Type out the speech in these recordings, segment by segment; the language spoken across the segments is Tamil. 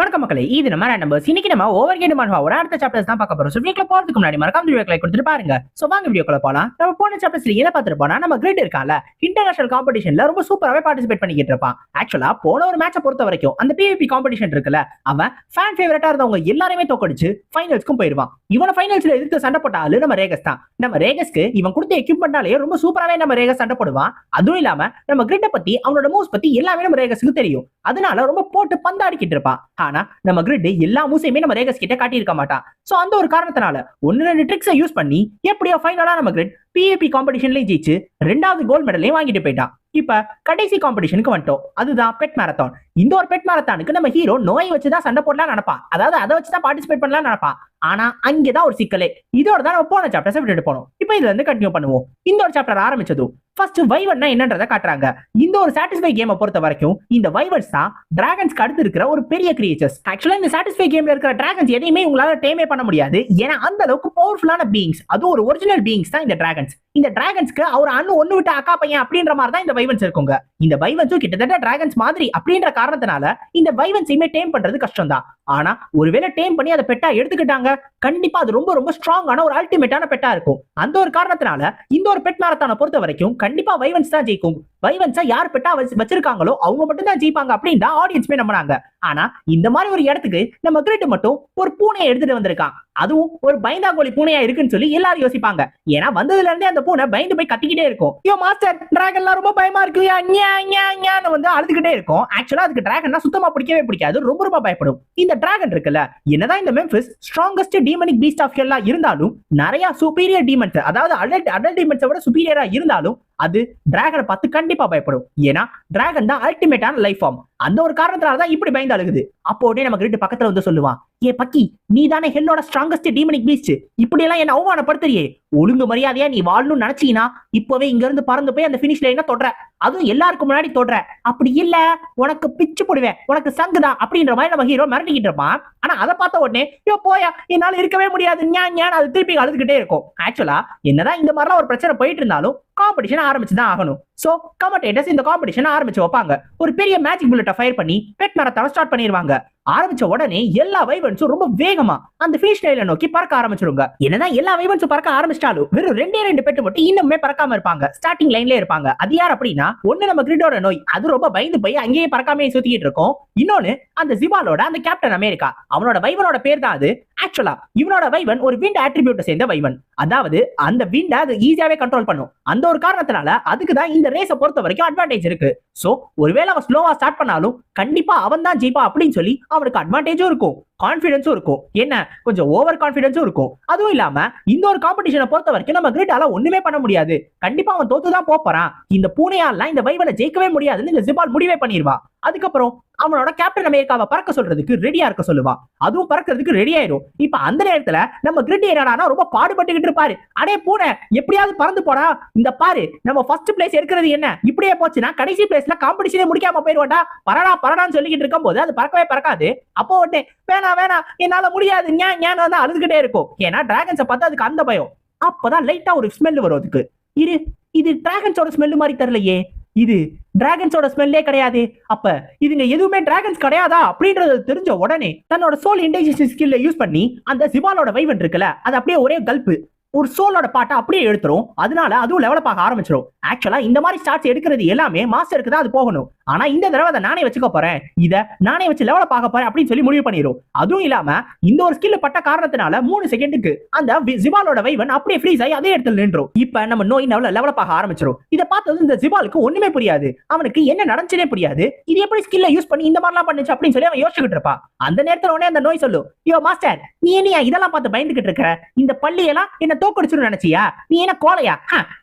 வணக்கம் மக்களே இது நம்ம நம்பர்ஸ் இன்னைக்கு நம்ம ஓவர் கேட் ஒரு அடுத்த சாப்டர்ஸ் தான் பார்க்க போறோம். ஸோ வீடியோக்குள்ள போறதுக்கு முன்னாடி மறக்காம வீடியோக்களை கொடுத்துட்டு பாருங்க. ஸோ வாங்க வீடியோக்குள்ள போலாம். நம்ம போன சாப்டர்ஸ்ல என்ன பார்த்துட்டு போனா நம்ம கிரிட் இருக்கால இன்டர்நேஷனல் காம்படிஷன்ல ரொம்ப சூப்பராகவே பார்ட்டிசிபேட் பண்ணிக்கிட்டு இருப்பான். ஆக்சுவலா போன ஒரு மேட்சை பொறுத்த வரைக்கும் அந்த பிவிபி காம்படிஷன் இருக்குல்ல அவன் ஃபேன் ஃபேவரட்டா இருந்தவங்க எல்லாருமே தோக்கடிச்சு ஃபைனல்ஸ்க்கும் போயிருவான் இவன ஃபைனல்ஸ்ல எதிர்த்து சண்டை போட்ட ஆளு நம்ம ரேகஸ் தான். நம்ம ரேகஸ்க்கு இவன் கொடுத்த எக்யூப்மெண்ட்னாலே ரொம்ப சூப்பராகவே நம்ம ரேகஸ் சண்டை போடுவான். அதுவும் இல்லாம நம்ம கிரிட்டை பத்தி அவனோட மூவ்ஸ் பத்தி எல்லாமே நம்ம ரேகஸ்க்கு தெரியும். அதனால ரொம்ப போட்டு பந்தாடிக்கிட்டு இருப்பான். ஆனா நம்ம கிரிட் எல்லா மூசையுமே நம்ம ரேகஸ் கிட்ட காட்டியிருக்க மாட்டான். சோ அந்த ஒரு காரணத்தினால ஒன்னு ரெண்டு ட்ரிக்ஸை யூஸ் பண்ணி எப்படியோ ஃபைனலா நம்ம கிரிட் பிஏபி காம்படிஷன்லயும் ஜெயிச்சு ரெண்டாவது கோல்டு மெடலையும் வாங்கிட்டு போயிட்டான். இப்ப கடைசி காம்படிஷனுக்கு வந்துட்டோம். அதுதான் பெட் மேரத்தான் இந்த ஒரு பெட் மேரத்தானுக்கு நம்ம ஹீரோ நோயை வச்சுதான் சண்டை போடலாம் நினைப்பான். அதாவது அதை வச்சுதான் பார்ட்டிசிபேட் பண்ணலாம் நினைப்பான். ஆனா அங்கேதான் ஒரு சிக்கலே. இதோட தான் நம்ம போன சாப்டர்ஸ் விட்டுட்டு போனோம். இப்போ இதுல இருந்து கண்டினியூ பண்ணுவோம். இந்த ஒரு சாப்டர் ஆரம்பிச்சதும் ஃபர்ஸ்ட் வைவர்னா என்னன்றதை காட்டுறாங்க. இந்த ஒரு சாட்டிஸ்ஃபை கேமை பொறுத்த வரைக்கும் இந்த வைவர்ஸ் தான் டிராகன்ஸ்க்கு அடுத்து இருக்கிற ஒரு பெரிய கிரியேச்சர்ஸ் ஆக்சுவலா இந்த சாட்டிஸ்ஃபை கேம்ல இருக்கிற டிராகன்ஸ் எதையுமே உங்களால டேமே பண்ண முடியாது. ஏன்னா அந்த அளவுக்கு பவர்ஃபுல்லான பீயிங்ஸ் அது ஒரு ஒரிஜினல் பீயிங்ஸ் தான் இந்த டிராகன்ஸ் இந்த டிராகன்ஸ்க்கு அவர் அண்ணு ஒண்ணு விட்டு அக்கா பையன் அப்படின்ற மாதிரி தான் இந்த வைவன்ஸ் இருக்குங்க. இந்த வைவன்ஸும் கிட்டத்தட்ட டிராகன்ஸ் மாதிரி அப்படின்ற காரணத்தினால இந்த வைவன்ஸையுமே டேம் பண்றது கஷ்டம் தான் ஆனா ஒருவேளை டேம் பண்ணி அதை பெட்டா எடுத்துக்கிட்டாங்க கண்டிப்பா அது ரொம்ப ரொம்ப ஸ்ட்ராங்கான ஒரு அல்டிமேட்டான பெட்டா இருக்கும். அந்த ஒரு காரணத்தினால இந்த ஒரு பெட் மேரத்தானை பொறுத்த வரைக்கும் கண்டிப்பா வைவன்ஸ் தான் ஜெயிக்கும். வைவன்ஸா யார் பெட்டா வச்சு வச்சிருக்காங்களோ அவங்க மட்டும் தான் ஜெயிப்பாங்க அப்படின்னு தான் ஆடியன்ஸ்மே நம்பினாங்க ஆனா இந்த மாதிரி ஒரு இடத்துக்கு நம்ம கிரிட் மட்டும் ஒரு பூனையை எடுத்துட்டு வந்திருக்கான் அதுவும் ஒரு பயந்தாங்கோலி பூனையா இருக்குன்னு சொல்லி எல்லாரும் யோசிப்பாங்க. ஏன்னா வந்ததுல இருந்தே அந்த பூனை பயந்து போய் கத்திக்கிட்டே இருக்கும். ஐயோ மாஸ்டர் டிராகன்லாம் ரொம்ப பயமா இருக்கு. ஞான்னு வந்து அழுதுகிட்டே இருக்கும். ஆக்சுவலா அதுக்கு டிராகன்னா சுத்தமா பிடிக்கவே பிடிக்காது. ரொம்ப ரொம்ப பயப்படும். இந்த டிராகன் இருக்குல்ல என்னதான் இந்த Memphis strongest demonic beast of ஹெல்லா இருந்தாலும் நிறைய சுப்பீரியர் டீமன்ஸ் அதாவது அடல்ட் அடல்ட் டீமன்ஸை விட சுப்பீரியரா இருந்தாலும் அது டிராகனை பார்த்து கண்டிப்பா பயப்படும். ஏன்னா டிராகன் தான் அல்டிமேட்டான லைஃப் ஃபார்ம் அந்த ஒரு காரணத்தினால தான் இப்படி பயந்து அழுகுது. அப்போ உடனே நமக்கு ரெண்டு பக்கத்துல வந்து சொல்லுவான் ஏ பக்கி நீ தானே ஹெல்லோட ஸ்ட்ராங்கஸ்ட் டீமனிக் பீஸ்ட் இப்படி எல்லாம் என்ன அவமானப்படுத்துறியே. ஒழுங்கு மரியாதையா நீ வாழணும்னு நினைச்சீங்கன்னா இப்பவே இங்க இருந்து பறந்து போய் அந்த பினிஷ் லைனா தொடுற. அதுவும் எல்லாருக்கும் முன்னாடி தொடுற. அப்படி இல்ல உனக்கு பிச்சு போடுவேன் உனக்கு சங்குதான் அப்படின்ற மாதிரி நம்ம ஹீரோ மிரட்டிக்கிட்டு இருப்பான். ஆனா அதை பார்த்த உடனே யோ போயா என்னால இருக்கவே முடியாது ஞான் ஞான் அது திருப்பி அழுதுகிட்டே இருக்கும். ஆக்சுவலா என்னதான் இந்த மாதிரிலாம் ஒரு பிரச்சனை போயிட்டு இருந்தாலும் காம்படிஷன் ஆரம்பிச்சுதான் ஆகணும். ஸோ கமெண்டேட்டர்ஸ் இந்த காம்படிஷன் ஆரம்பிச்சு வைப்பாங்க. ஒரு பெரிய மேஜிக் புல்லட்டை ஃபயர் பண்ணி பெட் மரத்தால ஸ்டார்ட் பண்ணிடுவாங்க ஆரம்பிச்ச உடனே எல்லா வைவன்ஸும் ரொம்ப வேகமா அந்த ஃபிஷ் டைல நோக்கி பறக்க ஆரம்பிச்சிருங்க என்னதான் எல்லா வைவன்ஸும் பறக்க ஆரம்பிச்சிட்டாலும் வெறும் ரெண்டே ரெண்டு பெட்டு மட்டும் இன்னுமே பறக்காம இருப்பாங்க. ஸ்டார்டிங் லைன்ல இருப்பாங்க. அது யார் அப்படின்னா ஒண்ணு நம்ம கிரிடோட நோய். அது ரொம்ப பயந்து போய் அங்கேயே பறக்காமே சுத்திக்கிட்டு இருக்கும். இன்னொன்னு அந்த ஜிபாலோட அந்த கேப்டன் அமெரிக்கா. அவனோட வைவனோட பேர் தான் அது. ஆக்சுவலா இவனோட வைவன் ஒரு விண்ட் ஆட்ரிபியூட்டை சேர்ந்த வைவன். அதாவது அந்த விண்டை அது ஈஸியாவே கண்ட்ரோல் பண்ணும். அந்த ஒரு காரணத்தினால அதுக்கு தான் இந்த ரேஸை பொறுத்த வரைக்கும் அட்வான்டேஜ் இருக்கு. சோ ஒருவேளை அவன் ஸ்லோவா ஸ்டார்ட் பண்ணாலும் கண்டிப்பா அவன் தான் ஜெயிப்பா அப்படின்னு சொல்லி அவனுக்கு அட்வான்டேஜும் இருக்கும். கான்ஃபிடன்ஸும் இருக்கும். என்ன? கொஞ்சம் ஓவர் கான்ஃபிடன்ஸும் இருக்கும். அதுவும் இல்லாம இந்த ஒரு காம்படிஷனை பொறுத்த வரைக்கும் நம்ம கிரிட்டால ஒண்ணுமே பண்ண முடியாது. கண்டிப்பா அவன் தோத்து தான் போறான் இந்த பூனையாலாம் இந்த வைவனை ஜெயிக்கவே முடியாதுன்னு இந்த ஜிபால் முடிவே பண்ணிடுவா அதுக்கப்புறம் அவனோட கேப்டன் அமெரிக்காவை பறக்க சொல்றதுக்கு ரெடியா இருக்க சொல்லுவான் அதுவும் பறக்கிறதுக்கு ரெடி ஆயிடும். இப்ப அந்த நேரத்துல நம்ம கிரிட் என்னடானா ரொம்ப பாடுபட்டுக்கிட்டு இருப்பாரு. அடே பூனை எப்படியாவது பறந்து போடா. இந்த பாரு நம்ம ஃபர்ஸ்ட் பிளேஸ் எடுக்கிறது என்ன? இப்படியே போச்சுன்னா கடைசி பிளேஸ்ல காம்படிஷனே முடிக்காம போயிருவாடா பரடா பரடான்னு சொல்லிக்கிட்டு இருக்கும் போது அது பறக்கவே பறக்காது. அப்போ உடனே வேணாம் வேணாம். என்னால முடியாது. ஞான் ஞான் வந்து அழுதுகிட்டே இருக்கும். ஏன்னா டிராகன்ஸை பார்த்தா அதுக்கு அந்த பயம். அப்பதான் லைட்டா ஒரு ஸ்மெல் வரும் அதுக்கு. இரு இது டிராகன்ஸோட ஸ்மெல் மாதிரி தெரியலையே. இது டிராகன்ஸோட ஸ்மெல்லே கிடையாது. அப்ப இதுங்க எதுவுமே டிராகன்ஸ் கிடையாதா? அப்படின்றது தெரிஞ்ச உடனே தன்னோட சோல் இன்டெலிஜென்ஸ் ஸ்கில்ல யூஸ் பண்ணி அந்த சிவாலோட வைவன் இருக்குல்ல அது அப்படியே ஒரே கல்ப்பு ஒரு சோலோட பாட்டை அப்படியே எடுத்துரும் அதனால அதுவும் லெவலப் ஆக ஆரம்பிச்சிடும் ஆக்சுவலா இந்த மாதிரி ஸ்டார்ட்ஸ் எடுக்கிறது எல்லாமே மாஸ்டருக்கு தான் அது போகணும். ஆனா இந்த தடவை அதை நானே வச்சுக்க போறேன். இத நானே வச்சு லெவலப் பார்க்க போறேன் அப்படின்னு சொல்லி முடிவு பண்ணிடும் அதுவும் இல்லாம இந்த ஒரு ஸ்கில் பட்ட காரணத்தினால மூணு செகண்டுக்கு அந்த ஜிபாலோட வைவன் அப்படியே ஃப்ரீஸ் ஆகி அதே இடத்துல நின்றும். இப்ப நம்ம நோய் லெவல லெவலப் ஆக ஆரம்பிச்சிடும் இதை பார்த்தது இந்த ஜிபாலுக்கு ஒண்ணுமே புரியாது. அவனுக்கு என்ன நடந்துச்சுனே புரியாது. இது எப்படி ஸ்கில்ல யூஸ் பண்ணி இந்த மாதிரிலாம் பண்ணுச்சு அப்படின்னு சொல்லி அவன் யோசிச்சுக்கிட்டு இருப்பான். அந்த நேரத்துல உடனே அந்த நோய் சொல்லும். யோ மாஸ்டர் நீ என்ன இதெல்லாம் பார்த்து பயந்துகிட்டு இருக்க இந்த பள்ளியெல்லாம் என்ன தோக்கடிச்சிடும் நினைச்சியா? நீ என்ன கோலையா?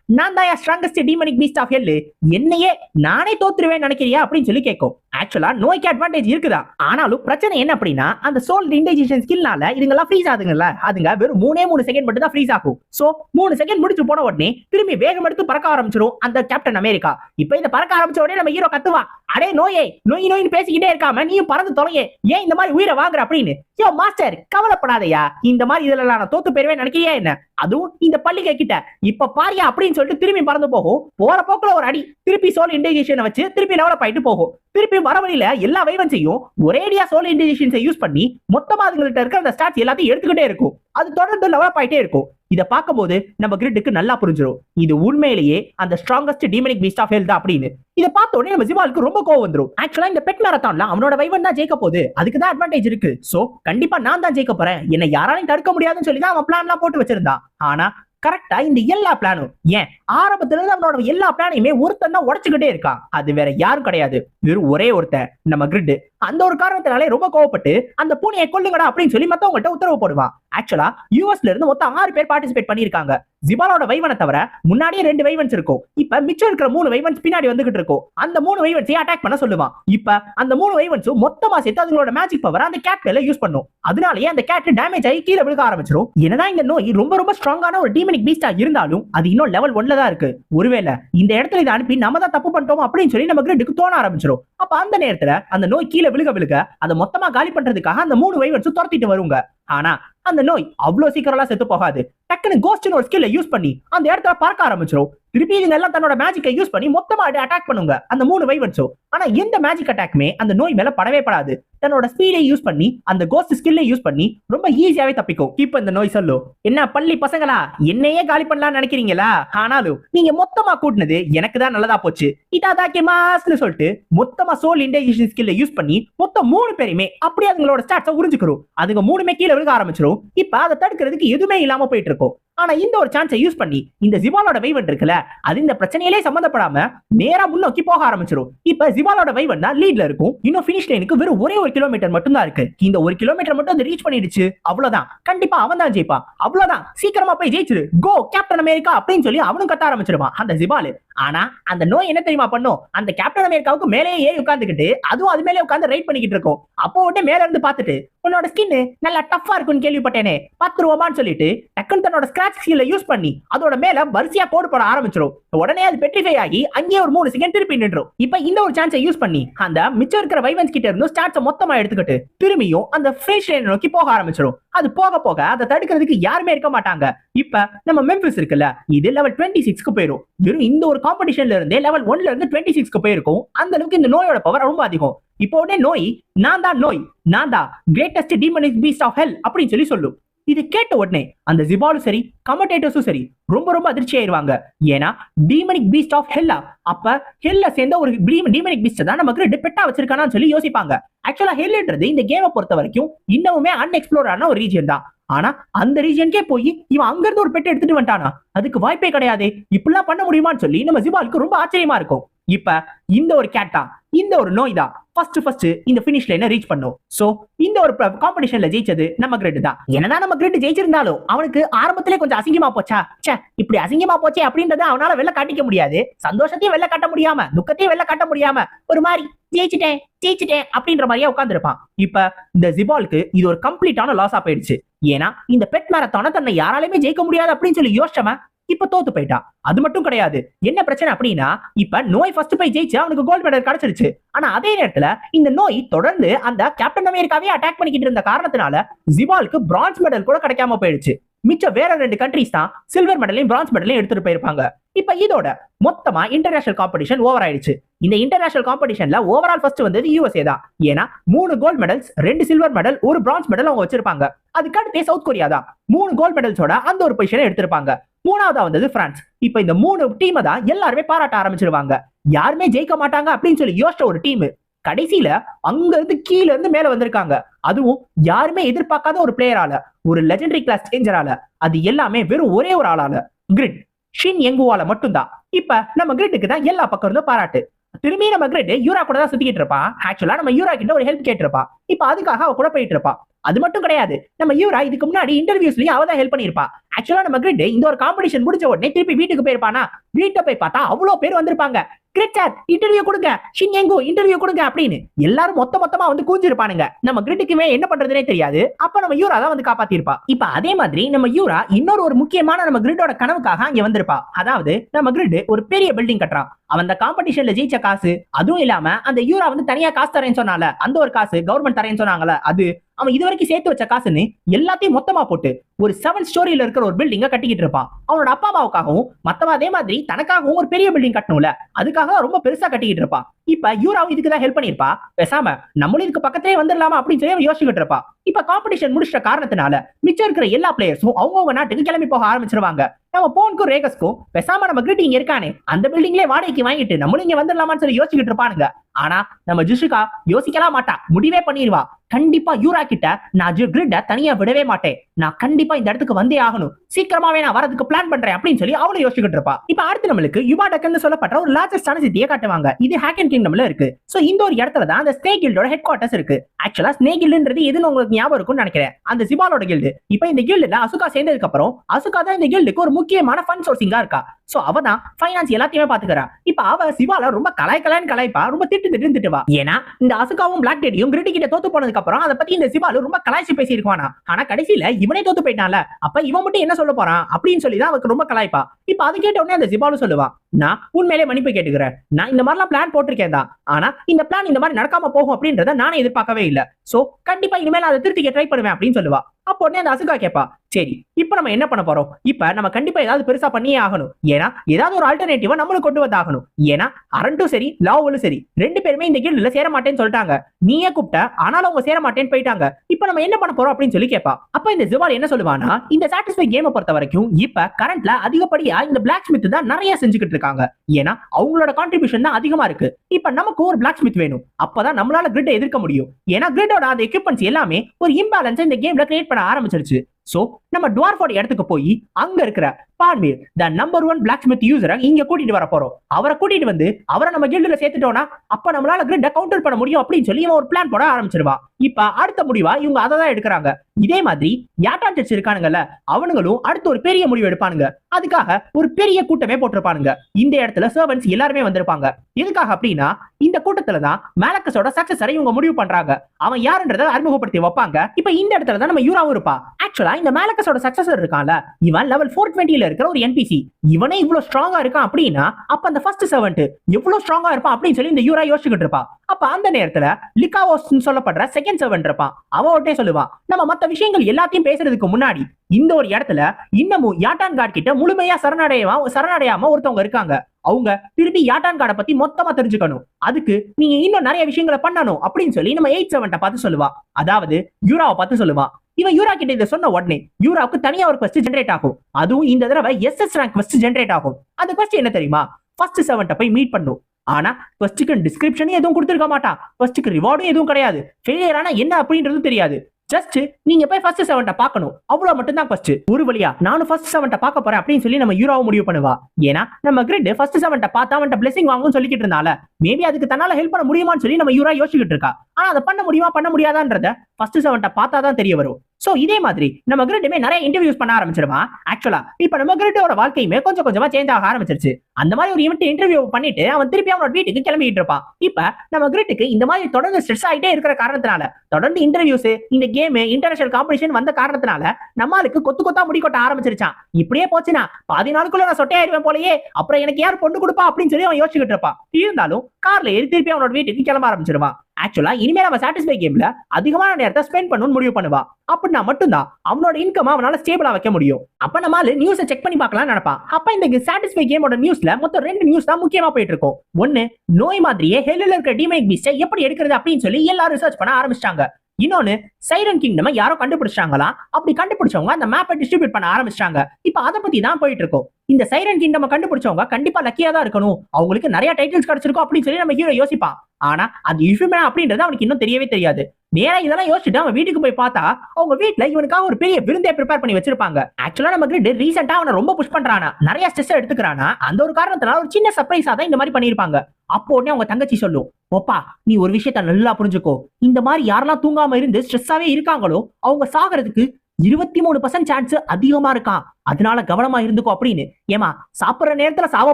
நான் தான் strongest demonic beast of hell என்னையே நானே தோத்துருவேன் நினைக்கிறியா அப்படின்னு சொல்லி கேட்கும் ஆக்சுவலா நோய்க்கு அட்வான்டேஜ் இருக்குதா? ஆனாலும் பிரச்சனை என்ன அப்படின்னா அந்த சோல் இன்டைஜெஷன் ஸ்கில்னால இதுங்கெல்லாம் ஃப்ரீஸ் ஆகுதுங்கல்ல? அதுங்க வெறும் மூணே மூணு செகண்ட் மட்டும் தான் ஃப்ரீஸ் ஆகும். சோ மூணு செகண்ட் முடிச்சு போன உடனே திரும்பி வேகம் எடுத்து பறக்க ஆரம்பிச்சிடும் அந்த கேப்டன் அமெரிக்கா. இப்போ இந்த பறக்க ஆரம்பிச்ச உடனே நம்ம ஹீரோ கத்துவா அடே நோயே நோய் நோயின்னு பேசிக்கிட்டே இருக்காம நீயும் பறந்து தொலையே ஏன் இந்த மாதிரி உயிரை வாங்குற? அப்படின்னு. யோ மாஸ்டர் கவலைப்படாதையா இந்த மாதிரி இதுல நான் தோத்து போயிருவேன் நினைக்கிறியா என்ன? அதுவும் இந்த பள்ளிகை கிட்ட. இப்ப பாரியா அப்படின்னு சொல்லிட்டு திரும்பி பறந்து போகும். போற போக்குல ஒரு அடி திருப்பி சோல் இன்டெகிரேஷனை வச்சு திருப்பி டெவலப் ஆயிட்டு போகும். திருப்பி வர வழியில எல்லா வைவன்ஸையும் ஒரேடியா சோல் இன்டிஜிஷன்ஸை யூஸ் பண்ணி மொத்தமா அதுங்கள்ட்ட இருக்கிற அந்த ஸ்டாட்ஸ் எல்லாத்தையும் எடுத்துக்கிட்டே இருக்கும். அது தொடர்ந்து லெவலப் ஆயிட்டே இருக்கும். இத பார்க்கும்போது நம்ம கிரிட்டுக்கு நல்லா புரிஞ்சிடும் இது உண்மையிலேயே அந்த strongest demonic beast of health அப்படின்னு. இதை பார்த்த உடனே நம்ம ஜிவாலுக்கு ரொம்ப கோவம் வந்துடும் ஆக்சுவலா இந்த பெட் மேரத்தான்ல அவனோட வைவன் தான் ஜெயிக்க போகுது. அதுக்கு தான் அட்வான்டேஜ் இருக்கு. சோ கண்டிப்பா நான் தான் ஜெயிக்க போறேன். என்னை யாராலையும் தடுக்க முடியாதுன்னு சொல்லி தான் அவன் பிளான்லாம் போட்டு வச்சிருந்தான். ஆனா கரெக்டா இந்த எல்லா பிளானும் ஏன்? ஆரம்பத்துல இருந்து அவனோட எல்லா பிளானையுமே ஒருத்தன் தான் உடச்சுக்கிட்டே இருக்கான். அது வேற யாரும் கிடையாது. வெறும் ஒரே ஒருத்தன். நம்ம கிரிட் அந்த ஒரு காரணத்தினாலே ரொம்ப கோவப்பட்டு அந்த பூனையை கொல்லுங்கடா அப்படின்னு சொல்லி மத்தவங்கள்ட்ட உத்தரவு போடுவான் ஆக்சுவலா யூஎஸ்ல இருந்து மொத்தம் ஆறு பேர் பார்ட்டிசிபேட் பண்ணிருக்காங்க ஜிபாலோட வைவனை தவிர முன்னாடியே ரெண்டு வைவன்ஸ் இருக்கும். இப்ப மிச்சம் இருக்கிற மூணு வைவன்ஸ் பின்னாடி வந்துகிட்டு இருக்கும். அந்த மூணு வைவன்ஸையும் அட்டாக் பண்ண சொல்லுவான் இப்ப அந்த மூணு வைவன்ஸும் மொத்தமா சேர்த்து அதுங்களோட மேஜிக் பவர் அந்த கேட் கேட்ல யூஸ் பண்ணும். அதனாலயே அந்த கேட் டேமேஜ் ஆகி கீழே விழுக ஆரம்பிச்சிடும் என்னதான் இந்த நோய் ரொம்ப ரொம்ப ஸ்ட்ராங்கான ஒரு டீமனிக் பீஸ்டா இருந்தாலும் அது இன்னும் லெவல் ஒன்ல தான் இருக்கு. ஒருவேளை இந்த இடத்துல இதை அனுப்பி நம்ம தான் தப்பு பண்ணிட்டோம் அப்படின்னு சொல்லி நம்ம கிரிட்டுக்கு தோண ஆரம்பிச்சிடும் அப்ப அந்த நேரத்துல அந்த நோய் கீழே விழுக விழுக அதை மொத்தமா காலி பண்றதுக்காக அந்த மூணு வைவன்ஸும் துரத்திட்டு வருங்க. ஆனா அந்த நோய் அவ்வளவு சீக்கிரம்லாம் செத்து போகாது. டக்குன்னு கோஸ்ட்னு ஒரு ஸ்கில்ல யூஸ் பண்ணி அந்த இடத்துல பறக்க ஆரம்பிச்சிடும் திருப்பி இதுங்க எல்லாம் தன்னோட மேஜிக்கை யூஸ் பண்ணி மொத்தமா அட்டாக் பண்ணுங்க. அந்த மூணு வைவன்ஸோ ஆனா எந்த மேஜிக் அட்டாக்குமே அந்த நோய் மேல படவே படாது. தன்னோட ஸ்பீடை யூஸ் பண்ணி அந்த கோஸ்ட் ஸ்கில்லை யூஸ் பண்ணி ரொம்ப ஈஸியாவே தப்பிக்கும். கீப் இந்த நோய் சொல்லும் என்ன பள்ளி பசங்களா? என்னையே காலி பண்ணலாம்னு நினைக்கிறீங்களா? ஆனாலும் நீங்க மொத்தமா கூட்டினது எனக்கு தான் நல்லதா போச்சு. இதாதாக்கி மாஸ்னு சொல்லிட்டு மொத்தமா சோல் இன்டெலிஜென்ஸ் ஸ்கில்லை யூஸ் பண்ணி மொத்தம் மூணு பேருமே அப்படியே அதுங்களோட ஸ்டாட்ஸை உறிஞ்சுக்கிறோம். அதுங்க மூணுமே கீழே விழுக ஆரம்பிச்சிடும் இப்ப அதை தடுக்கிறதுக்கு எதுவுமே இல்லாம போயிட்டு இருக்கும். ஆனா இந்த ஒரு சான்ஸை யூஸ் பண்ணி இந்த ஜிவாலோட வைவன் இருக்குல்ல அது இந்த பிரச்சனையிலே சம்மந்தப்படாம நேரா முன்னோக்கி போக ஆரம்பிச்சிடும் இப்ப ஜிவாலோட வைவன் தான் லீட்ல இருக்கும். இன்னும் பினிஷ் லைனுக்கு வெறும் ஒரே ஒரு கிலோமீட்டர் மட்டும் தான் இருக்கு. இந்த ஒரு கிலோமீட்டர் மட்டும் அது ரீச் பண்ணிடுச்சு அவ்வளவுதான். கண்டிப்பா அவன் தான் ஜெயிப்பான் அவ்வளவுதான். சீக்கிரமா போய் ஜெயிச்சிரு. கோ கேப்டன் அமெரிக்கா அப்படின்னு சொல்லி அவனும் கத்த ஆரம்பிச்சிருவான். அந்த ஜிபாலு ஆனா அந்த நோய் என்ன தெரியுமா பண்ணும்? அந்த கேப்டன் அமெரிக்காவுக்கு மேலேயே ஏறி உட்காந்துக்கிட்டு அதுவும் அது மேலே உட்காந்து ரைட் பண்ணிக்கிட்டு இருக்கும். அப்போ உடனே மேல இருந்து பார்த்துட்டு உன்னோட ஸ்கின் நல்லா டஃப்பா இருக்கும்னு கேள்விப்பட்டேனே. பத்து ரூபான்னு சொல்லிட்டு டக்குன்னு தன்னோட ஸ்கிராச் ஸ்கில்ல யூஸ் பண்ணி அதோட மேல வரிசையா கோடு போட ஆரம்பிச்சிடும் உடனே அது பெட்ரிஃபை ஆகி அங்கேயே ஒரு மூணு செகண்ட் திருப்பி நின்றும். இப்ப இந்த ஒரு சான்ஸை யூஸ் பண்ணி அந்த மிச்சம் இருக்கிற வைவன்ஸ் கிட்ட இருந்து ஸ்டாட்ஸை மொத்தமா எடுத்துக்கிட்டு திரும்பியும் அந்த ஃப்ரேஷ் லைன் நோக்கி போக ஆரம்பிச்சிடும் அது போக போக அதை தடுக்கிறதுக்கு யாருமே இருக்க மாட்டாங்க. இப்ப நம்ம மெம்பிஸ் இருக்குல்ல இது லெவல் டுவெண்ட்டி சிக்ஸ்க்கு போயிடும் வெறும் இந்த ஒரு காம்படிஷன்ல இருந்தே லெவல் ஒன்ல இருந்து டுவெண்ட்டி சிக்ஸ்க்கு போயிருக்கும். அந்த அளவுக்கு இந்த நோயோட பவர் ரொம்ப அதிகம். இப்போ உடனே நோய் நான் தான் நோய் நான் தான் greatest demonic beast of hell அப்படின்னு சொல்லி சொல்லும் இது கேட்ட உடனே அந்த ஜிபாலும் சரி கமெண்டேட்டர்ஸும் சரி ரொம்ப ரொம்ப அதிர்ச்சி ஆயிருவாங்க. ஏன்னா டீமனிக் பீஸ்ட் ஆஃப் ஹெல்லா அப்ப ஹெல்ல சேர்ந்த ஒரு டீமனிக் பீஸ்ட் தான் நமக்கு ரெண்டு பெட்டா வச்சிருக்கானு சொல்லி யோசிப்பாங்க. ஆக்சுவலா ஹெல்ன்றது இந்த கேமை பொறுத்த வரைக்கும் இன்னமுமே அன்எக்ஸ்ப்ளோர் ஆன ஒரு ரீஜன் தான். ஆனா அந்த ரீஜனுக்கே போய் இவன் அங்க இருந்து ஒரு பெட்டை எடுத்துட்டு வந்துட்டானா? அதுக்கு வாய்ப்பே கிடையாது. இப்படிலாம் பண்ண முடியுமான்னு சொல்லி நம்ம ஜிபாலுக்கு ரொம்ப ஆச்சரியமா இருக்கும். இப்ப இந்த ஒரு கேட்டா இந்த ஒரு நோய் தான். ஃபர்ஸ்ட் ஃபர்ஸ்ட் இந்த ஃபினிஷ் லைனை ரீச் பண்ணும். சோ இந்த ஒரு காம்படிஷன்ல ஜெயிச்சது நம்ம கிரெட் தான். என்னதான் நம்ம கிரெட் ஜெயிச்சிருந்தாலும் அவனுக்கு ஆரம்பத்திலே கொஞ்சம் அசிங்கமா போச்சா? ச்சே இப்படி அசிங்கமா போச்சே அப்படின்றத அவனால வெளில காட்டிக்க முடியாது. சந்தோஷத்தையும் வெளில காட்ட முடியாம துக்கத்தையும் வெளில காட்ட முடியாம ஒரு மாதிரி ஜெயிச்சிட்டேன் ஜெயிச்சிட்டேன் அப்படின்ற மாதிரியே உட்காந்துருப்பான் இப்ப இந்த ஜிபாலுக்கு இது ஒரு கம்ப்ளீட்டான லாஸா போயிடுச்சு. ஏன்னா இந்த பெட் மேரத்தான தன்னை யாராலையுமே ஜெயிக்க முடியாது அப்படின்னு சொல்லி யோசிச்சவன் இப்ப தோத்து போயிட்டான் அது மட்டும் கிடையாது. என்ன பிரச்சனை அப்படின்னா இப்ப நோய் ஃபர்ஸ்ட் போய் ஜெயிச்சு அவனுக்கு கோல்ட் மெடல் கிடைச்சிருச்சு. ஆனா அதே நேரத்துல இந்த நோய் தொடர்ந்து அந்த கேப்டன் அமெரிக்காவே அட்டாக் பண்ணிக்கிட்டு இருந்த காரணத்தினால ஜிவாலுக்கு பிரான்ஸ் மெடல் கூட கிடைக்காம போயிடுச்சு. மிச்சம் வேற ரெண்டு கண்ட்ரிஸ் தான் சில்வர் மெடலையும் பிரான்ஸ் மெடலையும் எடுத்துட்டு போயிருப்பாங்க. இப்ப இதோட மொத்தமா இன்டர்நேஷனல் காம்படிஷன் ஓவர் ஆயிடுச்சு. இந்த இன்டர்நேஷனல் காம்படிஷன்ல ஓவரால் ஃபர்ஸ்ட் வந்தது யூஎஸ்ஏ தான். ஏன்னா மூணு கோல்ட் மெடல்ஸ் ரெண்டு சில்வர் மெடல் ஒரு பிரான்ஸ் மெடல் அவங்க வச்சிருப்பாங்க. அதுக்கு சவுத் கொரியா தான். மூணு கோல்ட் மெடல்ஸோட அந்த ஒரு பொசிஷனை எடுத்திருப்பாங்க. மூணாவதா வந்தது பிரான்ஸ் இப்ப இந்த மூணு டீமை தான் எல்லாருமே பாராட்ட ஆரம்பிச்சிருவாங்க. யாருமே ஜெயிக்க மாட்டாங்க அப்படின்னு சொல்லி யோசிச்ச ஒரு டீம் கடைசியில அங்க இருந்து கீழ இருந்து மேல வந்திருக்காங்க. அதுவும் யாருமே எதிர்பார்க்காத ஒரு பிளேயரால ஒரு லெஜெண்டரி கிளாஸ் சேஞ்சரால அது எல்லாமே வெறும் ஒரே ஒரு ஆளால. கிரிட் ஷின் எங்குவால மட்டும்தான். இப்ப நம்ம கிரிட்டுக்கு தான் எல்லா பக்கம் இருந்தும் பாராட்டு. திரும்பி நம்ம கிரிட் யூரா கூட தான் சுத்திக்கிட்டு இருப்பான். ஆக்சுவலா நம்ம யூரா கிட்ட ஒரு ஹெல்ப் கேட்டிருப்பான். இப்ப அதுக்காக அவ கூட போயிட்டு இருப்பான். அது மட்டும் கிடையாது. நம்ம யூரா இதுக்கு முன்னாடி இன்டர்வியூஸ்லயும் அவ தான் ஹெல்ப் பண்ணிருப்பா ஆக்சுவலா நம்ம கிரிட் இந்த ஒரு காம்படிஷன் முடிச்ச உடனே திருப்பி வீட்டுக்கு போயிருப்பானா? வீட்டை போய் பார்த்தா அவ்வளவு பேர் வந்திருப்பாங்க. கிரிட்சார் இன்டர்வியூ கொடுங்க. ஷின்யங்கு இன்டர்வியூ கொடுங்க அப்படின்னு. எல்லாரும் மொத்த மொத்தமா வந்து கூஞ்சிருப்பானுங்க. நம்ம கிரிட்டுக்குமே என்ன பண்றதுனே தெரியாது. அப்ப நம்ம யூரா தான் வந்து காப்பாத்திருப்பா இப்ப அதே மாதிரி நம்ம யூரா இன்னொரு ஒரு முக்கியமான நம்ம கிரிட்டோட கனவுக்காக அங்க வந்திருப்பா. அதாவது நம்ம கிரிட் ஒரு பெரிய பில்டிங் கட்டுறான். அவன் அந்த காம்படிஷன்ல ஜெயிச்ச காசு அதுவும் இல்லாம அந்த யூரா வந்து தனியா காசு தரேன்னு சொன்னால அந்த ஒரு காசு கவர்மெண்ட் தரேன்னு சொன்னாங்கல்ல அது அவன் இது வரைக்கும் சேர்த்து வச்ச காசுன்னு எல்லாத்தையும் மொத்தமா போட்டு ஒரு செவன் ஸ்டோரியில இருக்கிற ஒரு பில்டிங்க கட்டிக்கிட்டு இருப்பான். அவனோட அப்பா அம்மாவுக்காகவும் மத்தவன் அதே மாதிரி தனக்காகவும் ஒரு பெரிய பில்டிங் கட்டணும்ல. அதுக்காக ரொம்ப பெருசா கட்டிக்கிட்டு இருப்பான். இப்ப யூராவும் இதுக்கு தான் ஹெல்ப் பண்ணிருப்பா பேசாம நம்மளும் இதுக்கு பக்கத்திலே வந்துடலாமா அப்படின்னு சொல்லி அவன் யோசிச்சுக்கிட்டு இருப்பா. இப்ப காம்படிஷன் முடிச்சிட்ட காரணத்தினால மிச்சம் இருக்கிற எல்லா பிளேயர்ஸும் அவங்கவுங்க நாட்டுக்கு கிளம்பி போக ஆரம்பிச்சிருவாங்க. நம்ம போனுக்கும் ரேகஸ்க்கும் பேசாம நம்ம கிரிட் இங்க இருக்கானே. அந்த பில்டிங்லேயே வாடகைக்கு வாங்கிட்டு நம்மளும் இங்க வந்துடலாமான்னு சொல்லி யோசிக்கிட்டு இருப்பானுங்க. ஆனா நம்ம ஜிஷுகா யோசிக்கலாம் மாட்டா. முடிவே பண்ணிடுவா கண்டிப்பா யூரா கிட்ட நான் கிரிட்ட தனியா விடவே மாட்டேன். நான் கண்டிப்பா இந்த இடத்துக்கு வந்தே ஆகணும். சீக்கிரமாவே நான் வரதுக்கு பிளான் பண்றேன் அப்படின்னு சொல்லி அவளும் யோசிச்சுட்டு இருப்பா. இப்ப அடுத்து நம்மளுக்கு யுபாடக்கன்னு சொல்லப்பட்ட ஒரு லார்ஜஸ்டான சிட்டியை காட்டுவாங்க. இது ஹேக்கன் கிங்டம்ல இருக்கு. சோ இந்த ஒரு இடத்துல தான் அந்த ஸ்னேக் கில்டோட ஹெட் குவார்டர்ஸ் இருக்கு. ஆக்சுவலா ஸ்னேக் கில்டுன்றது எதுன்னு உங்களுக்கு ஞாபகம் இருக்கும்னு நினைக்கிறேன். அந்த சிபாலோட கில்டு இப்ப இந்த கில்டுல அசுகா சேர்ந்ததுக்கு அப்புறம் அசுகா தான் இந்த கில்டுக்கு ஒரு முக்கியமான ஃபண்ட் சோர்சிங்கா இருக்கா? சோ அவ தான் ஃபைனான்ஸ் எல்லாத்தையுமே பாத்துக்கிறா. இப்ப அவ சிவால ரொம்ப கலாய் கலாய்னு கலாய்ப்பா. ரொம்ப திட்டு திட்டு திட்டுவா. ஏன்னா இந்த அசுகாவும் பிளாக் டேடியும் கிரிட்டி கிட்ட தோத்து போனதுக்கு அப்புறம் அதை பத்தி இந்த சிவாலு ரொம்ப கலாய்ச்சி பேசியிருக்கானா ஆனா கடைசியில இவனே தோத்து போயிட்டான்ல. அப்ப இவன் மட்டும் என்ன சொல்ல போறான் அப்படின்னு சொல்லி தான் அவருக்கு ரொம்ப கலாய்ப்பா. இப்ப அது கேட்ட உடனே அந்த சிவாலு சொல்லுவான் நான் உண்மையிலே மன்னிப்பு கேட்டுக்கிறேன். நான் இந்த மாதிரிலாம் பிளான் போட்டிருக்கேன் தான் ஆனா இந்த பிளான் இந்த மாதிரி நடக்காம போகும் அப்படின்றத நானே எதிர்பார்க்கவே இல்ல. சோ கண்டிப்பா இனிமேல் அதை திருத்திக்க ட்ரை பண்ணுவேன் அப்படின்னு சொல்லுவா. அப்போ உடனே அந்த அசுகா கேப்பா சரி இப்போ நம்ம என்ன பண்ண போறோம்? இப்ப நம்ம கண்டிப்பா ஏதாவது பெருசா பண்ணியே ஆகணும். ஏன்னா ஏதாவது ஒரு ஆல்டர்னேட்டிவா நம்மளும் கொண்டு வந்தாகணும். ஏன்னா அரண்டும் சரி லாவலும் சரி ரெண்டு பேருமே இந்த கில்டுல சேர மாட்டேன்னு சொல்லிட்டாங்க. நீயே கூப்பிட்ட ஆனாலும் அவங்க சேர மாட்டேன்னு போயிட்டாங்க. இப்ப நம்ம என்ன பண்ண போறோம் அப்படின்னு சொல்லி கேப்பா. அப்ப இந்த ஜிவால் என்ன சொல்லுவானா இந்த சாட்டிஸ்ஃபை கேமை பொறுத்த வரைக்கும் இப்ப கரண்ட்ல அதிகப்படியா இந்த பிளாக் ஸ்மித் தான் நிறைய செஞ்சுக்கிட்டு இருக்காங்க. ஏன்னா அவங்களோட கான்ட்ரிபியூஷன் தான் அதிகமா இருக்கு. இப்ப நமக்கு ஒரு பிளாக் ஸ்மித் வேணும். அப்பதான் நம்மளால கிரிட்டை எதிர்க்க முடியும். ஏன்னா கிரிட்டோட அந்த எக்யூப்மெண்ட்ஸ் எல்லாமே ஒரு இம்பேலன்ஸ் இந்த கேம்ல கிரியேட் பண்ண ஆரம்பிச்சிருச்சு. சோ நம்ம டுவார்ஃபோட இடத்துக்கு போய் அங்க இருக்கிற பார்மீர் the number one blacksmith யூசரை இங்க கூட்டிட்டு வர போறோம். அவரை கூட்டிட்டு வந்து அவரை நம்ம கில்டுல சேர்த்துட்டோம்னா அப்ப நம்மளால கிரிட்ட கவுண்டர் பண்ண முடியும் அப்படின்னு சொல்லி இவன் ஒரு பிளான் போட ஆரம்பிச்சிருவா இப்ப அடுத்த முடிவா இவங்க அதை தான் எடுக்கிறாங்க. இதே மாதிரி யாட்டான்டச் இருக்கானுங்கல்ல அவனுங்களும் அடுத்து ஒரு பெரிய முடிவு எடுப்பானுங்க. அதுக்காக ஒரு பெரிய கூட்டமே போட்டிருப்பானுங்க. இந்த இடத்துல சர்வன்ஸ் எல்லாருமே வந்திருப்பாங்க. எதுக்காக அப்படின்னா இந்த கூட்டத்துல தான் மேலக்கஸோட சக்சஸரை இவங்க முடிவு பண்றாங்க. அவன் யாருன்றதை அறிமுகப்படுத்தி வைப்பாங்க. இப்ப இந்த இடத்துல தான் நம்ம யூராவும் இருப்பா. ஆக்சுவலா இந்த மேலக்கஸோட சக்சஸர் இருக்கான்ல இவன் லெவல் ஃபோர் டுவெண்ட்டில இருக்கிற ஒரு என்பிசி இவனே இவ்வளவு ஸ்ட்ராங்கா இருக்கான் அப்படின்னா அப்ப அந்த ஃபர்ஸ்ட் செவன்ட் எவ்வளவு ஸ்ட்ராங்கா இருப்பான் அப்படின்னு சொல்லி இந்த யூரா யோசிச்சுக்கிட்டு இருப்பான். அப்ப அந்த நேரத்துல லிகாவோஸ் சொல்லப்படுற செகண்ட் செவன் இருப்பான். அவன் ஒட்டே சொல்லுவான் நம்ம மத்த விஷயங்கள் எல்லாத்தையும் பேசுறதுக்கு முன்னாடி இந்த ஒரு இடத்துல இன்னமும் யாட்டான் கார்டு கிட்ட முழுமையா சரணடையவா சரணடையாம ஒருத்தவங்க இருக்காங்க. அவங்க திருப்பி யாட்டான் கார்டை பத்தி மொத்தமா தெரிஞ்சுக்கணும். அதுக்கு நீங்க இன்னும் நிறைய விஷயங்களை பண்ணணும். அப்படின்னு சொல்லி நம்ம எயிட் செவன்ட்ட பார்த்து சொல்லுவா அதாவது யூராவை பார்த்து சொல்லுவான். இவன் யூரா கிட்ட இதை சொன்ன உடனே யூராவுக்கு தனியா ஒரு கொஸ்டின் ஜென்ரேட் ஆகும். அதுவும் இந்த தடவை எஸ்எஸ் ரேங்க் கொஸ்டின் ஜென்ரேட் ஆகும். அந்த கொஸ்டின் என்ன தெரியுமா? ஃபர்ஸ்ட் செவன்ட்ட போய் மீட் பண்ணும். ஆனா ஃபர்ஸ்ட்டுக்கு டிஸ்கிரிப்ஷனும் எதுவும் கொடுத்துருக்க மாட்டான். ஃபர்ஸ்ட்டுக்கு ரிவார்டும் எதுவும் கிடையாது. ஃபெயிலியர் ஆனா என்ன அப்படின்றதும் தெரியாது. ஜஸ்ட் நீங்க போய் ஃபர்ஸ்ட் செவன்ட்ட பார்க்கணும். அவ்வளவு மட்டும் தான் ஃபர்ஸ்ட் ஒரு வழியா நானும் ஃபர்ஸ்ட் செவன்ட்ட பார்க்க போறேன் அப்படின்னு சொல்லி நம்ம யூராவை முடிவு பண்ணுவா. ஏன்னா நம்ம கிரிட் ஃபர்ஸ்ட் செவன்ட்ட பார்த்தா அவன் பிளஸிங் வாங்கும்னு சொல்லிக்கிட்டு இருந்தால. மேபி அதுக்கு தன்னால ஹெல்ப் பண்ண முடியுமான்னு சொல்லி நம்ம யூரா யோசிச்சுட்டு இருக்கா. ஆனா அதை பண்ண முடியுமா பண்ண முடியாதான்றத ஃபர்ஸ்ட் செவன்ட்ட பார்த்தா தான் தெரிய வரும். சோ இதே மாதிரி நம்ம கிரிட்டுமே நிறைய இன்டர்வியூஸ் பண்ண ஆரம்பிச்சிருவான் ஆக்சுவலா இப்ப நம்ம கிரிட்டோட வாழ்க்கையுமே கொஞ்சம் கொஞ்சமா சேஞ்ச் ஆக ஆரம்பிச்சிருச்சு. அந்த மாதிரி ஒரு இவன்ட் இன்டர்வியூ பண்ணிட்டு அவன் திருப்பி அவனோட வீட்டுக்கு கிளம்பிட்டு இருப்பான். இப்ப நம்ம கிரிட்டுக்கு இந்த மாதிரி தொடர்ந்து ஸ்ட்ரெஸ் ஆகிட்டே இருக்கிற காரணத்தினால தொடர்ந்து இன்டர்வியூஸ் இந்த கேம் இன்டர்நேஷனல் காம்படிஷன் வந்த காரணத்தினால நம்மளுக்கு கொத்து கொத்தா முடி கொட்ட ஆரம்பிச்சிருச்சான். இப்படியே போச்சுன்னா பாதி நாளுக்குள்ள நான் சொட்டையாயிருவேன் போலயே. அப்புறம் எனக்கு யார் பொண்ணு கொடுப்பா அப்படின்னு சொல்லி அவன் யோசிச்சுக்கிட்டு இருப்பான். இருந்தாலும் கார்ல ஏறி திருப்பி அவனோட வீட்டுக்கு கிளம்ப ஆரம்பிச்சிருவான். ஆக்சுவலா இனிமேல் அவன் சாட்டிஸ்ஃபை கேம்ல அதிகமான நேரத்தை ஸ்பெண்ட் பண்ணணும்னு முடிவு பண்ணுவா. அப்படின்னா மட்டும்தான் அவனோட இன்கம் அவனால ஸ்டேபிளா வைக்க முடியும். அப்ப நம்ம நியூஸை செக் பண்ணி பார்க்கலாம் நினைப்பான் அப்ப இந்த சாட்டிஸ்ஃபை கேமோட நியூஸ்ல மொத்தம் ரெண்டு நியூஸ் தான் முக்கியமா போயிட்டு இருக்கும். ஒன்னு நோய் மாதிரியே ஹெல்ல இருக்கிற டிமேக் பீஸ்டை எப்படி எடுக்கிறது அப்படின்னு சொல்லி எல்லாரும் ரிசர்ச் பண்ண ஆரம்பிச்சிட்டாங்க. இன்னொன்னு சைரன் கிங்டம் யாரோ கண்டுபிடிச்சாங்களா அப்படி கண்டுபிடிச்சவங்க அந்த மேப்பை டிஸ்ட்ரிபியூட் பண்ண ஆரம்பிச்சிட்டாங்க. இப்ப அதை பத்தி தான் போயிட்டு இருக்கோம் இந்த சைரன் கிங்டம் கண்டுபிடிச்சவங்க கண்டிப்பா லக்கியா தான் இருக்கணும். அவங்களுக்கு நிறைய டைட்டில்ஸ் கிடைச்சிருக்கும் அப்படின்னு சொல்லி நம்ம ஹீரோ யோசிப்பான். ஆனா அது இஷ்யூமே அப்படின்றது அவனுக்கு இன்னும் தெரியவே தெரியாது. நேரா இதெல்லாம் யோசிச்சுட்டு அவன் வீட்டுக்கு போய் பார்த்தா அவங்க வீட்டுல இவனுக்காக ஒரு பெரிய விருந்தே ப்ரிப்பேர் பண்ணி வச்சிருப்பாங்க. ஆக்சுவலா நம்ம கிரிட் ரீசெண்டா அவனை ரொம்ப புஷ் பண்றானா நிறைய ஸ்ட்ரெஸ் எடுத்துக்கிறானா அந்த ஒரு காரணத்தினால ஒரு சின்ன சர்ப்ரைஸா தான் இந்த மாதிரி பண்ணிருப்பாங்க அப்போ உடனே அவங்க தங்கச்சி சொல்லும் ஓப்பா நீ ஒரு விஷயத்த நல்லா புரிஞ்சுக்கோ. இந்த மாதிரி யாரெல்லாம் தூங்காம இருந்து ஸ்ட்ரெஸ்ஸாவே இருக்காங்களோ அவங்க சாகிறதுக்கு இருபத்தி மூணு பர்சன்ட் சான்ஸ் அதிகமா இருக்கான். அதனால கவனமா இருந்துக்கோ அப்படின்னு. ஏமா சாப்பிடுற நேரத்துல சாவ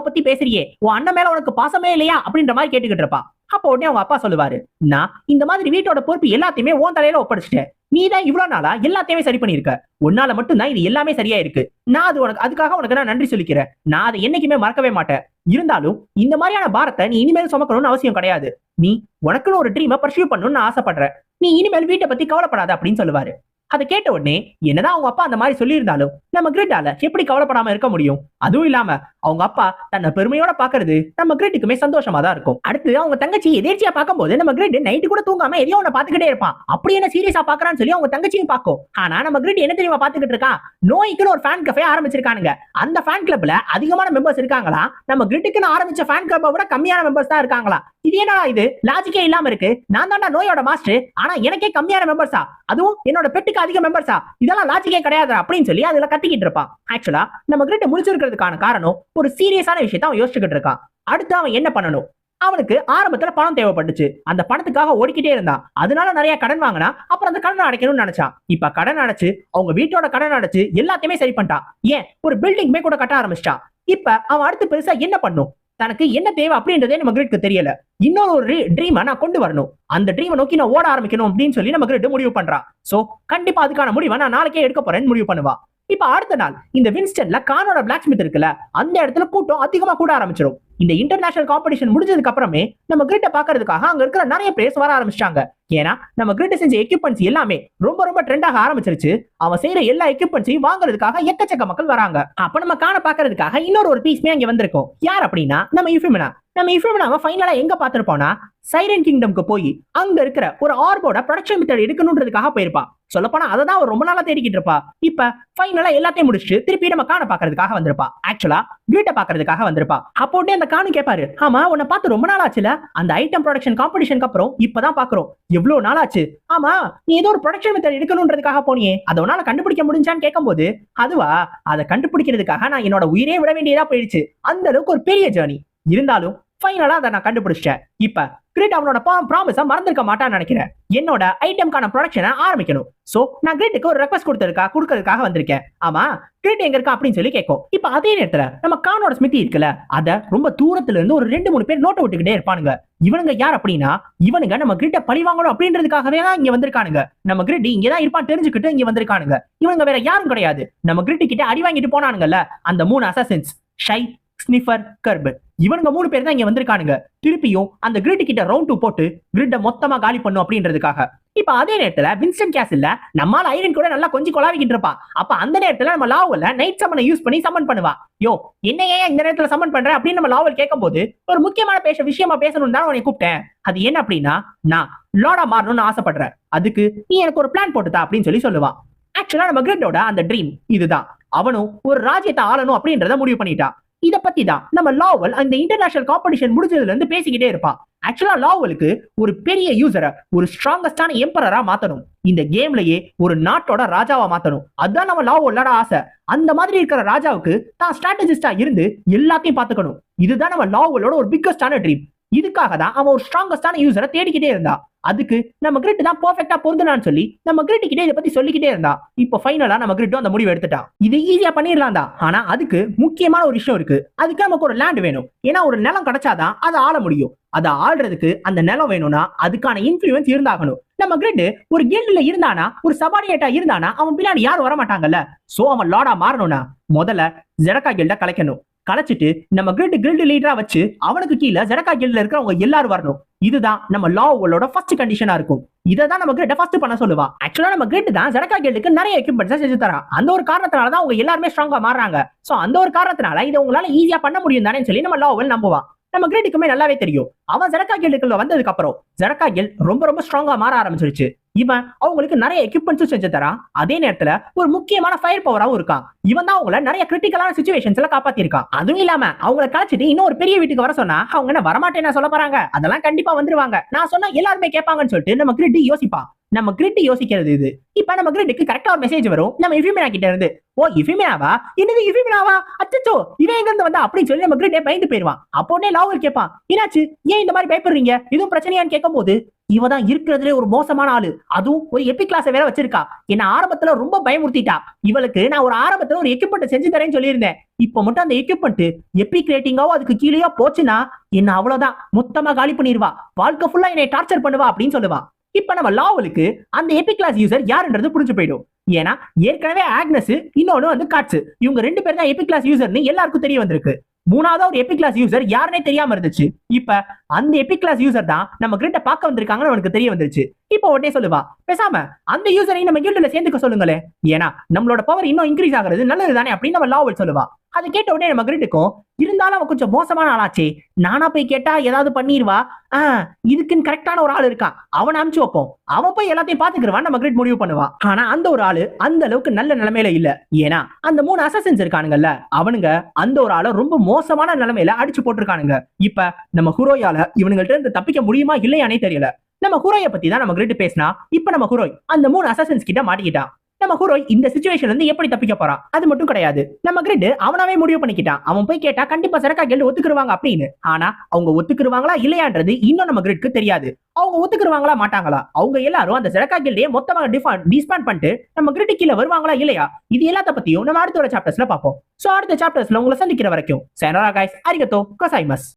பத்தி பேசுறியே. உன் அண்ணன் மேல உனக்கு பாசமே இல்லையா? அப்படின்ற மாதிரி கேட்டுக்கிட்டு இருப்பா அப்போ உடனே அவங்க அப்பா சொல்லுவாரு நான் இந்த மாதிரி வீட்டோட பொறுப்பு எல்லாத்தையுமே ஓன் தலையில ஒப்படைச்சிட்டேன். நீ தான் இவ்வளவு நாளா எல்லாத்தையுமே சரி பண்ணிருக்க உன்னால மட்டும் தான் இது எல்லாமே சரியா இருக்கு நான் அது உனக்கு அதுக்காக உனக்கு நான் நன்றி சொல்லிக்கிறேன். நான் அதை என்னைக்குமே மறக்கவே மாட்டேன். இருந்தாலும் இந்த மாதிரியான பாரத்தை நீ இனிமேல் சுமக்கணும்னு அவசியம் கிடையாது. நீ உனக்குன்னு ஒரு ட்ரீமை பர்சியூ பண்ணணும்னு நான் ஆசைப்படுறேன். நீ இனிமேல் வீட்டை பத்தி கவலைப்படாத அப்படின்னு சொல்லுவாரு. அதை கேட்ட உடனே என்னதான் அவங்க அப்பா அந்த மாதிரி சொல்லியிருந்தாலும் நம்ம கிரிட்டால எப்படி கவலைப்படாம இருக்க முடியும்? அதுவும் இல்லாம அவங்க அப்பா தன்னை பெருமையோட பாக்குறது நம்ம கிரிட்டுக்குமே சந்தோஷமா தான் இருக்கும். அடுத்து அவங்க தங்கச்சி எதிர்ச்சியா பார்க்கும்போது நம்ம கிரிட் நைட்டு கூட தூங்காம எதையோ ஒண்ணு பாத்துக்கிட்டே இருப்பான். அப்படி என்ன சீரியஸா பாக்குறான்னு சொல்லி அவங்க தங்கச்சியும் பார்க்கும். ஆனா நம்ம கிரிட் என்ன தெரியுமா பாத்துக்கிட்டு இருக்கான் நோய்க்குன்னு ஒரு ஃபேன் கஃபே ஆரம்பிச்சிருக்கானுங்க. அந்த ஃபேன் கிளப்ல அதிகமான மெம்பர்ஸ் இருக்காங்களா? நம்ம கிரிட்டுக்குன்னு ஆரம்பிச்ச ஃபேன் கிளப்பை விட கம்மியான மெம்பர்ஸ் தான் இருக்காங்களா? இது என்னடா இது? லாஜிக்கே இல்லாம இருக்கு. நான் தான்டா நோயோட மாஸ்டர் ஆனா எனக்கே கம்மியான மெம்பர்ஸா அதுவும் என்னோட பெட்டுக்கு அதிக மெம்பர்ஸா இதெல்லாம் லாஜிக்கே கிடையாது? அப்படின்னு சொல்லி அதுல கத்திக்கிட்டு இருப்பான். ஆக்சுவலா நம்ம கிட்ட முடிச்சிருக்கிறதுக்கான காரணம் ஒரு சீரியஸான விஷயத்த அவன் யோசிச்சுக்கிட்டு இருக்கான். அடுத்து அவன் என்ன பண்ணணும்? அவனுக்கு ஆரம்பத்துல பணம் தேவைப்பட்டுச்சு. அந்த பணத்துக்காக ஓடிக்கிட்டே இருந்தான். அதனால நிறைய கடன் வாங்கினா அப்புறம் அந்த கடனை அடைக்கணும்னு நினைச்சான். இப்ப கடன் அடைச்சு அவங்க வீட்டோட கடன் அடைச்சு எல்லாத்தையுமே சரி பண்ணிட்டான். ஏன்? ஒரு பில்டிங்குமே கூட கட்ட ஆரம்பிச்சிட்டான். இப்ப அவன் அடுத்து பெருசா என்ன பண்ணும்? தனக்கு என்ன தேவை அப்படின்றதே நம்ம கிரிட்க்கு தெரியல. இன்னொரு ஒரு ட்ரீமை நான் கொண்டு வரணும். அந்த ட்ரீமை நோக்கி நான் ஓட ஆரம்பிக்கணும் அப்படின்னு சொல்லி நம்ம கிரிட் முடிவு பண்றான் சோ கண்டிப்பா அதுக்கான முடிவை நான் நாளைக்கே எடுக்க போறேன்னு முடிவு பண்ணுவா. இப்ப அடுத்த நாள் இந்த வின்ஸ்டன்ல கானோட பிளாக் ஸ்மித் இருக்குல்ல அந்த இடத்துல கூட்டம் அதிகமா கூட ஆரம்பிச்சிடும் இந்த இன்டர்நேஷனல் காம்படிஷன் முடிஞ்சதுக்கு அப்புறமே நம்ம கிரிட்ட பாக்குறதுக்காக அங்க இருக்கிற நிறைய பிளேஸ் வர ஆரம்பிச்சிட்டாங்க. ஏன்னா நம்ம கிரிட்ட செஞ்ச எக்யூப்மெண்ட்ஸ் எல்லாமே ரொம்ப ரொம்ப ட்ரெண்டாக ஆரம்பிச்சிருச்சு. அவன் செய்யற எல்லா எக்யூப்மெண்ட்ஸையும் வாங்குறதுக்காக எக்கச்சக்க மக்கள் வராங்க. அப்ப நம்ம காண பாக்குறதுக்காக இன்னொரு ஒரு பீஸ்மே அங்க வந்திருக்கும். யார் அப்படின்னா நம்ம இஃபிமினா நம்ம இஃபிமினாவை ஃபைனலா எங்க பாத்திருப்போம்னா சைரன் கிங்டம்க்கு போய் அங்க இருக்கிற ஒரு ஆர்போட ப்ரொடக்ஷன் மெத்தட் எடுக்கணுன்றதுக்காக போயிருப்பா. சொல்லப்போனா அதை தான் அவர் ரொம்ப நாளா தேடிக்கிட்டு இருப்பா. இப்ப ஃபைனலா எல்லாத்தையும் முடிச்சுட்டு திருப்பி நம்ம காண பாக்குறதுக்காக வந்திருப்பா. ஆக்சுவலா வீட்டை பாக்குறதுக்காக வந்திருப்பா. அப்போட்டே உடனே அந்த காணும் கேட்பாரு ஆமா உன்னை பார்த்து ரொம்ப நாள் ஆச்சுல? அந்த ஐட்டம் ப்ரொடக்ஷன் காம்படிஷனுக்கு அப்புறம் இப்பதான் பாக்குறோம் எவ்வளவு நாள் ஆச்சு? ஆமா நீ ஏதோ ஒரு ப்ரொடக்ஷன் மெத்தட் எடுக்கணுன்றதுக்காக போனியே. அதை உன்னால கண்டுபிடிக்க முடிஞ்சான்னு கேட்கும்போது அதுவா? அதை கண்டுபிடிக்கிறதுக்காக நான் என்னோட உயிரே விட வேண்டியதா போயிடுச்சு. அந்த அளவுக்கு ஒரு பெரிய ஜேர்னி இருந்தாலும் ஃபைனலாக அதை நான் கண்டுபிடிச்சிட்டேன். இப்போ கிரிட் அவனோட ப்ராமிஸை மறந்துருக்க மாட்டான்னு நினைக்கிறேன். என்னோட ஐட்டம்கான ப்ரொடக்ஷனை ஆரம்பிக்கணும். ஸோ நான் கிரிட்டுக்கு ஒரு ரெக்வஸ்ட் கொடுத்துருக்கா கொடுக்கறதுக்காக வந்திருக்கேன். ஆமா கிரிட் எங்க இருக்கா அப்படின்னு சொல்லி கேட்கும். இப்போ அதே நேரத்தில் நம்ம கானோட ஸ்மிதி இருக்குல்ல அதை ரொம்ப தூரத்துல இருந்து ஒரு ரெண்டு மூணு பேர் நோட்டை விட்டுக்கிட்டே இருப்பானுங்க. இவனுங்க யார் அப்படின்னா இவனுங்க நம்ம கிரிட்ட பழி வாங்கணும் அப்படின்றதுக்காகவே தான் இங்க வந்திருக்கானுங்க. நம்ம கிரிட் இங்கதான் இருப்பான் தெரிஞ்சுக்கிட்டு இங்க வந்திருக்கானுங்க. இவனுங்க வேற யாரும் கிடையாது. நம்ம கிரிட்டு கிட்ட அடி வாங்கிட்டு போனானுங்கல்ல அந்த மூணு அசசன்ஸ் ஷை ஸ்னிஃபர் கர்பு இவனுங்க மூணு பேர் தான் இங்க வந்திருக்கானுங்க. திருப்பியும் அந்த கிரிட் கிட்ட ரவுண்ட் டூ போட்டு கிரிட்ட மொத்தமா காலி பண்ணும் அப்படின்றதுக்காக. இப்ப அதே நேரத்துல வின்ஸ்டன் கேசில்ல நம்மால ஐரன் கூட நல்லா கொஞ்சம் கொலாவிக்கிட்டு இருப்பான் அப்ப அந்த நேரத்துல நம்ம லாவல நைட் சம்மனை யூஸ் பண்ணி சம்மன் பண்ணுவா. யோ என்ன ஏன் இந்த நேரத்துல சம்மன் பண்ற அப்படின்னு நம்ம லாவல் கேட்கும்போது ஒரு முக்கியமான பேச விஷயமா பேசணும்னு தான் உன்னை கூப்பிட்டேன். அது என்ன அப்படின்னா நான் லோடா மாறணும்னு ஆசைப்படுறேன். அதுக்கு நீ எனக்கு ஒரு பிளான் போட்டுதா அப்படின்னு சொல்லி சொல்லுவான் ஆக்சுவலா நம்ம கிரிட்டோட அந்த ட்ரீம் இதுதான். அவனும் ஒரு ராஜ்யத்தை ஆளணும் அப்படின்றத முடிவு பண்ணிட்டான் இத பத்தி தான் நம்ம லாவல் அந்த இன்டர்நேஷனல் காம்படிஷன் முடிஞ்சதுல இருந்து பேசிக்கிட்டே இருப்பான். ஆக்சுவலா லாவலுக்கு ஒரு பெரிய யூசரை ஒரு ஸ்ட்ராங்கஸ்டான எம்பரரா மாத்தணும். இந்த கேம்லயே ஒரு நாட்டோட ராஜாவா மாத்தணும். அதுதான் நம்ம லாவோலோட ஆசை. அந்த மாதிரி இருக்கிற ராஜாவுக்கு தான் ஸ்ட்ராட்டஜிஸ்டா இருந்து எல்லாத்தையும் பாத்துக்கணும் இதுதான் நம்ம லாவலோட ஒரு பிக்கஸ்டான ட்ரீம் இதுக்காக தான் அவன் ஒரு ஸ்ட்ராங்கஸ்டான யூசரை தேடிக்கிட்டே இருந்தா அதுக்கு நம்ம கிரிட் தான் பெர்ஃபெக்ட்டா பொருந்தனான்னு சொல்லி நம்ம கிரிட் கிட்டே இதை பத்தி சொல்லிக்கிட்டே இருந்தா இப்போ ஃபைனலா நம்ம கிரிட்டும் அந்த முடிவு எடுத்துட்டான். இது ஈஸியா பண்ணிடலாம் தான். ஆனா அதுக்கு முக்கியமான ஒரு விஷயம் இருக்கு. அதுக்கு நமக்கு ஒரு லேண்ட் வேணும். ஏன்னா ஒரு நிலம் கிடைச்சாதான் அதை ஆள முடியும். அதை ஆள்றதுக்கு அந்த நிலம் வேணும்னா அதுக்கான இன்ஃபுளுன்ஸ் இருந்தாகணும். நம்ம கிரிட் ஒரு கில்டுல இருந்தானா ஒரு சபார்டினேட்டா இருந்தானா அவன் பின்னாடி யாரும் வர மாட்டாங்கல்ல சோ அவன் லார்டா மாறணும்னா முதல்ல ஜெடக்கா கில்ட கலைக்கணும். கலைச்சிட்டு நம்ம கிரிட் கில்டு லீடரா வச்சு அவனுக்கு கீழே ஜெரக்கா கில்ட்ல இருக்கிறவங்க எல்லாரும் வரணும். இதுதான் நம்ம லாவோட ஃபர்ஸ்ட் கண்டிஷனா இருக்கும். இதை தான் நம்ம கிரிட்ட ஃபர்ஸ்ட் பண்ண சொல்லுவா. ஆக்சுவலா நம்ம கிரிட் தான் ஜெரக்கா கில்டுக்கு நிறைய எக்யூப்மெண்ட்ஸ் செஞ்சு தரா. அந்த ஒரு காரணத்தினால தான் அவங்க எல்லாருமே ஸ்ட்ராங்கா மாறாங்க சோ அந்த ஒரு காரணத்தினால இதை உங்களால ஈஸியா பண்ண முடியும் தானே சொல்லி நம்ம லாவல் நம்புவான் நம்ம கிரிட்டுக்குமே நல்லாவே தெரியும். அவன் ஜெரக்கா கில்டுக்குள்ள வந்ததுக்கு அப்புறம் ஜெரக்கா கில் ரொம்ப ரொம்ப ஸ்ட்ராங்கா மாற ஆரம்பிச்சிருச்சு. இவன் அவங்களுக்கு நிறைய எக்யூப்மெண்ட்ஸும் செஞ்சு தரான் அதே நேரத்துல ஒரு முக்கியமான ஃபயர் பவராவும் இருக்கான். இவன் தான் அவங்கள நிறைய கிரிட்டிக்கலான சுச்சுவேஷன்ஸ்ல காப்பாத்திருக்கான். அதுவும் இல்லாம அவங்கள கழிச்சிட்டு இன்னொரு பெரிய வீட்டுக்கு வர சொன்னா அவங்க என்ன வரமாட்டேன்னு சொல்ல போறாங்க? அதெல்லாம் கண்டிப்பா வந்துருவாங்க. நான் சொன்னா எல்லாருமே கேட்பாங்கன்னு சொல்லிட்டு நம்ம கிரிட்டி யோசிப்பான். நம்ம கிரிட் யோசிக்கிறது இது. இப்ப நம்ம கிரிட்டுக்கு கரெக்டா ஒரு மெசேஜ் வரும். நம்ம இஃபிமினா கிட்ட இருந்து ஓ இஃபிமினாவா என்னது இஃபிமினாவா அச்சச்சோ இவன் எங்க இருந்து வந்தா? அப்படின்னு சொல்லி நம்ம கிரிட்டே பயந்து போயிருவான். அப்போ உடனே லாவல் கேட்பான் என்னாச்சு? ஏன் இந்த மாதிரி பயப்படுறீங்க? இதுவும் பிரச்சனையான்னு கேட்கும் போது இவ தான் இருக்கிறதுலே ஒரு மோசமான ஆளு. அதுவும் ஒரு எப்பி கிளாஸ் வேற வச்சிருக்கா. என்ன ஆரம்பத்துல ரொம்ப பயமுறுத்திட்டா. இவளுக்கு நான் ஒரு ஆரம்பத்துல ஒரு எக்யூப்மெண்ட் செஞ்சு தரேன்னு சொல்லியிருந்தேன். இப்ப மட்டும் அந்த எக்யூப்மெண்ட் எப்பி கிரியேட்டிங்காவோ அதுக்கு கீழேயோ போச்சுன்னா என்ன அவ்வளவுதான். மொத்தமா காலி பண்ணிடுவா. வாழ்க்கை ஃபுல்லா என்னை டார்ச்சர் பண்ணுவா அப்படின்னு சொல்லுவா. இப்ப நம்ம லாவலுக்கு அந்த எபி கிளாஸ் யூசர் யாருன்றது புரிஞ்சு போயிடும். ஏன்னா ஏற்கனவே ஆக்னஸ் இன்னொன்னு வந்து காட்ஸ் இவங்க ரெண்டு பேர் தான் எபி கிளாஸ் யூசர்னு எல்லாருக்கும் தெரிய வந்திருக்கு. மூணாவது ஒரு எபிக் கிளாஸ் யூசர் யாருனே தெரியாம இருந்துச்சு. இப்ப அந்த எபிக் கிளாஸ் யூசர் தான் நம்ம கிட்ட பார்க்க வந்திருக்காங்கன்னு அவனுக்கு தெரிய வந்துருச்சு. இப்போ உடனே சொல்லுவா பேசாம அந்த யூசரை நம்ம கில்டுல சேர்ந்துக்க சொல்லுங்களே ஏன்னா நம்மளோட பவர் இன்னும் இன்க்ரீஸ் ஆகுறது நல்லது தானே அப்படின்னு நம்ம லாவல் சொல்லுவா. அதை கேட்ட உடனே நம்ம கிரிட்டுக்கும் இருந்தாலும் அவன் கொஞ்சம் மோசமான ஆளாச்சே. நானா போய் கேட்டா ஏதாவது பண்ணிடுவா ஆஹ் இதுக்குன்னு கரெக்டான ஒரு ஆள் இருக்கான் அவனை அனுப்பிச்சு வைப்போம். அவன் போய் எல்லாத்தையும் பாத்துக்கிறவான் நம்ம கிரிட் முடிவு பண்ணுவா. ஆனா அந்த ஒரு ஆளு அந்த அளவுக்கு நல்ல நிலைமையில இல்ல. ஏன்னா அந்த மூணு அசசன்ஸ் இருக்கானுங்கல்ல அவனுங்க அந்த ஒரு ஆளை ரொம்ப மோசமான நிலைமையில அடிச்சு போட்டிருக்கானுங்க. இப்ப நம்ம ஹுரோயால இவனுங்கள்ட்ட இருந்து தப்பிக்க முடியுமா இல்லையானே தெரியல. நம்ம ஹுரோயை பத்தி தான் நம்ம கிரிட் பேசினா இப்ப நம்ம ஹுரோய் அந்த மூணு அசசன்ஸ் கிட்ட மாட்டிக்கிட்டான் நம்ம ஹுரோய் இந்த சுச்சுவேஷன்ல இருந்து எப்படி தப்பிக்க போறான் அது மட்டும் கிடையாது. நம்ம கிரிட் அவனாவே முடிவு பண்ணிக்கிட்டான். அவன் போய் கேட்டா கண்டிப்பா சரக்கா கில்டு ஒத்துக்குருவாங்க அப்படின்னு. ஆனா அவங்க ஒத்துக்குருவாங்களா இல்லையான்றது இன்னும் நம்ம கிரிட்க்கு தெரியாது. அவங்க ஒத்துக்குருவாங்களா மாட்டாங்களா? அவங்க எல்லாரும் அந்த சரக்கா மொத்தமாக மொத்தமா டிஸ்பேண்ட் பண்ணிட்டு நம்ம கிரிட்டு கீழே வருவாங்களா இல்லையா? இது எல்லாத்த பத்தியும் நம்ம அடுத்த ஒரு சாப்டர்ஸ்ல பார்ப்போம். சோ அடுத்த சாப்டர்ஸ்ல உங்களை சந்திக்கிற வரைக்கும் சேனரா காய்ஸ் அரிகத்தோ கசாய்மஸ்